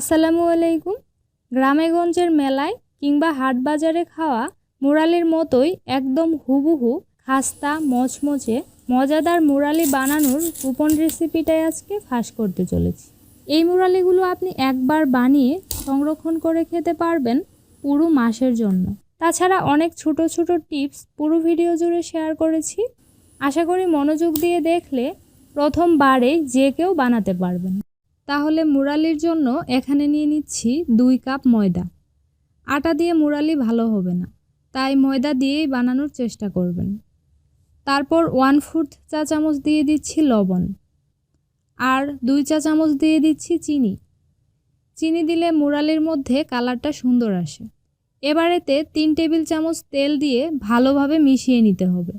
আসসালামু আলাইকুম। গ্রামেগঞ্জের মেলায় কিংবা হাট বাজারে খাওয়া মুরালির মতোই একদম হুবহু খাস্তা, মচমচে, মজাদার মুরালি বানানোর গোপন রেসিপিটাই আজকে ফাঁস করতে চলেছি। এই মুরালিগুলো আপনি একবার বানিয়ে সংরক্ষণ করে খেতে পারবেন পুরো মাসের জন্য। তাছাড়া অনেক ছোট ছোট টিপস পুরো ভিডিও জুড়ে শেয়ার করেছি। আশা করি মনোযোগ দিয়ে দেখলে প্রথমবারেই যে কেউ বানাতে পারবেন। তাহলে মুরালির জন্য এখানে নিয়ে নিচ্ছি দুই কাপ ময়দা। আটা দিয়ে মুরালি ভালো হবে না, তাই ময়দা দিয়েই বানানোর চেষ্টা করবেন। তারপর ওয়ান ফোর্থ চা চামচ দিয়ে দিচ্ছি লবণ আর দুই চা চামচ দিয়ে দিচ্ছি চিনি। চিনি দিলে মুরালির মধ্যে কালারটা সুন্দর আসে। এবার এতে তিন টেবিল চামচ তেল দিয়ে ভালোভাবে মিশিয়ে নিতে হবে।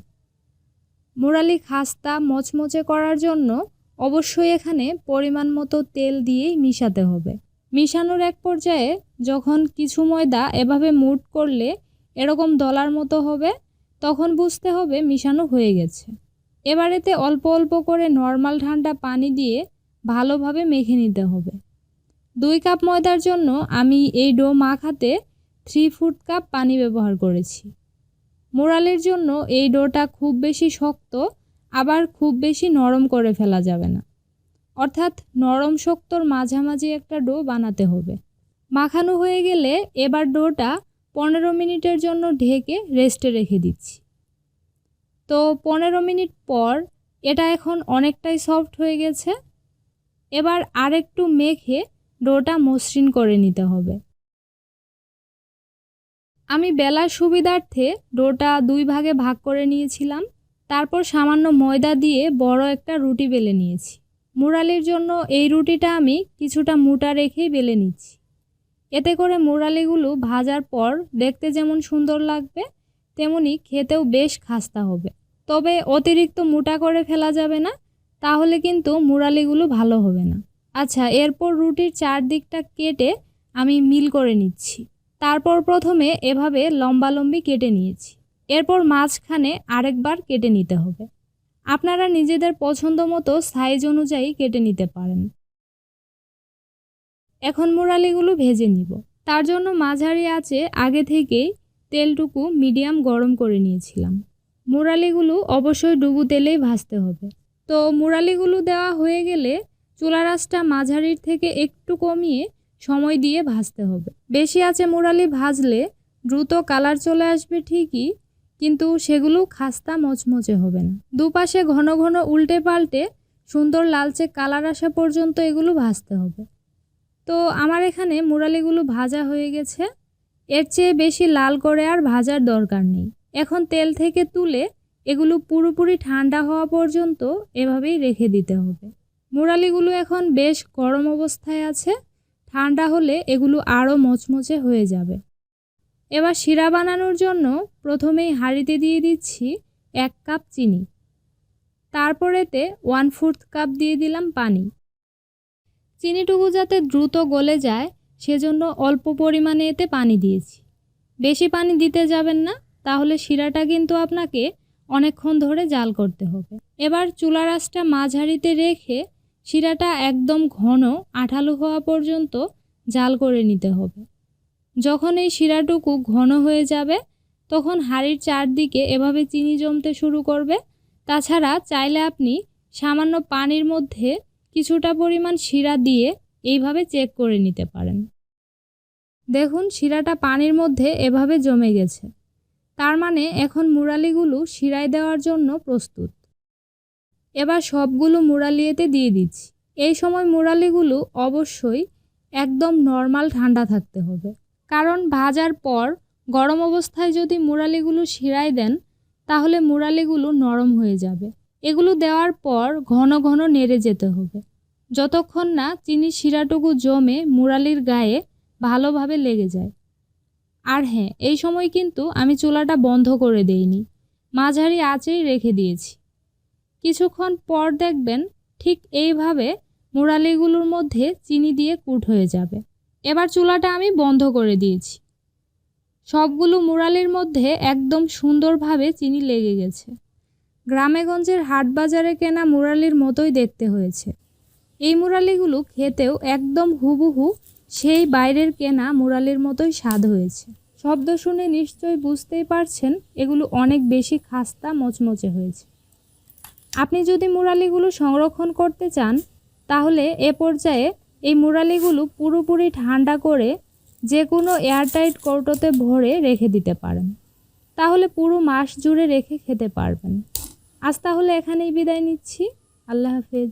মুরালি খাস্তা মচমচে করার জন্য অবশ্যই এখানে পরিমাণ মতো তেল দিয়েই মিশাতে হবে। মিশানোর এক পর্যায়ে যখন কিছু ময়দা এভাবে মুট করলে এরকম দলার মতো হবে, তখন বুঝতে হবে মিশানো হয়ে গেছে। এবার এতে অল্প অল্প করে নর্মাল ঠান্ডা পানি দিয়ে ভালোভাবে মেখে নিতে হবে। দুই কাপ ময়দার জন্য আমি এই ডো মাখাতে থ্রি ফুট কাপ পানি ব্যবহার করেছি। মোরালের জন্য এই ডোটা খুব বেশি শক্ত আবার খুব বেশি নরম করে ফেলা যাবে না। অর্থাৎ নরম শক্তর মাঝামাঝি একটা ডো বানাতে হবে। মাখানো হয়ে গেলে এবার ডোটা পনেরো মিনিটের জন্য ঢেকে রেস্টে রেখে দিচ্ছি। তো পনেরো মিনিট পর এটা এখন অনেকটাই সফট হয়ে গেছে। এবার আরেকটু মেখে ডোটা মসৃণ করে নিতে হবে। আমি বেলার সুবিধার্থে ডোটা দুই ভাগে ভাগ করে নিয়েছিলাম। তারপর সামান্য ময়দা দিয়ে বড় একটা রুটি বেলে নিয়েছি। মুরালির জন্য এই রুটিটা আমি কিছুটা মোটা রেখেই বেলে নিচ্ছি। এতে করে মুরালিগুলো ভাজার পর দেখতে যেমন সুন্দর লাগবে, তেমনি খেতেও বেশ খাস্তা হবে। তবে অতিরিক্ত মোটা করে ফেলা যাবে না, তাহলে কিন্তু মুরালিগুলো ভালো হবে না। আচ্ছা এরপর রুটির চারদিকটা কেটে আমি মিল করে নিচ্ছি। তারপর প্রথমে এভাবে লম্বালম্বি কেটে নিয়েছি। এরপর মাঝখানে আরেকবার কেটে নিতে হবে। আপনারা নিজেদের পছন্দ মতো সাইজ অনুযায়ী কেটে নিতে পারেন। এখন মুরালিগুলো ভেজে নিব। তার জন্য মাঝারি আছে আগে থেকেই তেলটুকু মিডিয়াম গরম করে নিয়েছিলাম। মুরালিগুলো অবশ্যই ডুবু তেলেই ভাজতে হবে। তো মুরালিগুলো দেওয়া হয়ে গেলে চুলা রাসটা মাঝারির থেকে একটু কমিয়ে সময় দিয়ে ভাজতে হবে। বেশি আছে মুরালি ভাজলে দ্রুত কালার চলে আসবে ঠিকই কিন্তু সেগুলো খাস্তা মচমচে হবে না। দুপাশে ঘন ঘন উল্টে পাল্টে সুন্দর লালচে কালার আসা পর্যন্ত এগুলো ভাজতে হবে। তো আমার এখানে মুরালিগুলো ভাজা হয়ে গেছে। এর চেয়ে বেশি লাল করে আর ভাজার দরকার নেই। এখন তেল থেকে তুলে এগুলো পুরোপুরি ঠান্ডা হওয়া পর্যন্ত এভাবেই রেখে দিতে হবে। মুরালিগুলো এখন বেশ গরম অবস্থায় আছে। ঠান্ডা হলে এগুলো আরও মচমচে হয়ে যাবে। এবার শিরা বানানোর জন্য প্রথমেই হাঁড়িতে দিয়ে দিচ্ছি এক কাপ চিনি। তারপরেতে ওয়ান ফোর্থ কাপ দিয়ে দিলাম পানি। চিনিটুকু যাতে দ্রুত গলে যায়, সেজন্য অল্প পরিমাণে এতে পানি দিয়েছি। বেশি পানি দিতে যাবেন না, তাহলে শিরাটা কিন্তু আপনাকে অনেকক্ষণ ধরে জাল করতে হবে। এবার চুলা রাসটা মাঝারিতে রেখে শিরাটা একদম ঘন আঠালো হওয়া পর্যন্ত জাল করে নিতে হবে। যখন এই শিরাটুকু ঘন হয়ে যাবে, তখন হাঁড়ির চারদিকে এভাবে চিনি জমতে শুরু করবে। তাছাড়া চাইলে আপনি সামান্য পানির মধ্যে কিছুটা পরিমাণ শিরা দিয়ে এইভাবে চেক করে নিতে পারেন। দেখুন, শিরাটা পানির মধ্যে এভাবে জমে গেছে। তার মানে এখন মুরালিগুলো শিরায় দেওয়ার জন্য প্রস্তুত। এবার সবগুলো মুরালিয়েতে দিয়ে দিচ্ছি। এই সময় মুরালিগুলো অবশ্যই একদম নর্মাল ঠান্ডা থাকতে হবে। কারণ ভাজার পর গরম অবস্থায় যদি মুরালিগুলো শিরায় দেন, তাহলে মুরালিগুলো নরম হয়ে যাবে। এগুলো দেওয়ার পর ঘন ঘন নেড়ে যেতে হবে। যতক্ষণ না চিনি শিরাটুকু জমে মুরালির গায়ে ভালোভাবে লেগে যায়। আর হ্যাঁ এই সময় কিন্তু আমি চুলাটা বন্ধ করে দেইনি। মাঝারি আঁচেই রেখে দিয়েছি। কিছুক্ষণ পর দেখবেন ঠিক এইভাবে মুরালিগুলোর মধ্যে চিনি দিয়ে কুট হয়ে যাবে। এবার চুলাটা আমি বন্ধ করে দিয়েছি। সবগুলো মুরালির মধ্যে একদম সুন্দরভাবে চিনি লেগে গেছে। গ্রামেগঞ্জের হাট বাজারে কেনা মুরালির মতোই দেখতে হয়েছে। এই মুরালিগুলো খেতেও একদম হুবহু সেই বাইরের কেনা মুরালির মতোই স্বাদ হয়েছে। শব্দ শুনে নিশ্চয়ই বুঝতেই পারছেন, এগুলো অনেক বেশি খাস্তা, মচমচে হয়েছে। আপনি যদি মুরালিগুলো সংরক্ষণ করতে চান, তাহলে এ পর্যায়ে এই মুরালিগুলো পুরোপুরি ঠান্ডা করে যে কোনো এয়ারটাইট কৌটোতে ভরে রেখে দিতে পারেন। তাহলে পুরো মাস জুড়ে রেখে খেতে পারবেন। আজ তাহলে এখানেই বিদায় নিচ্ছি। আল্লাহ হাফেজ।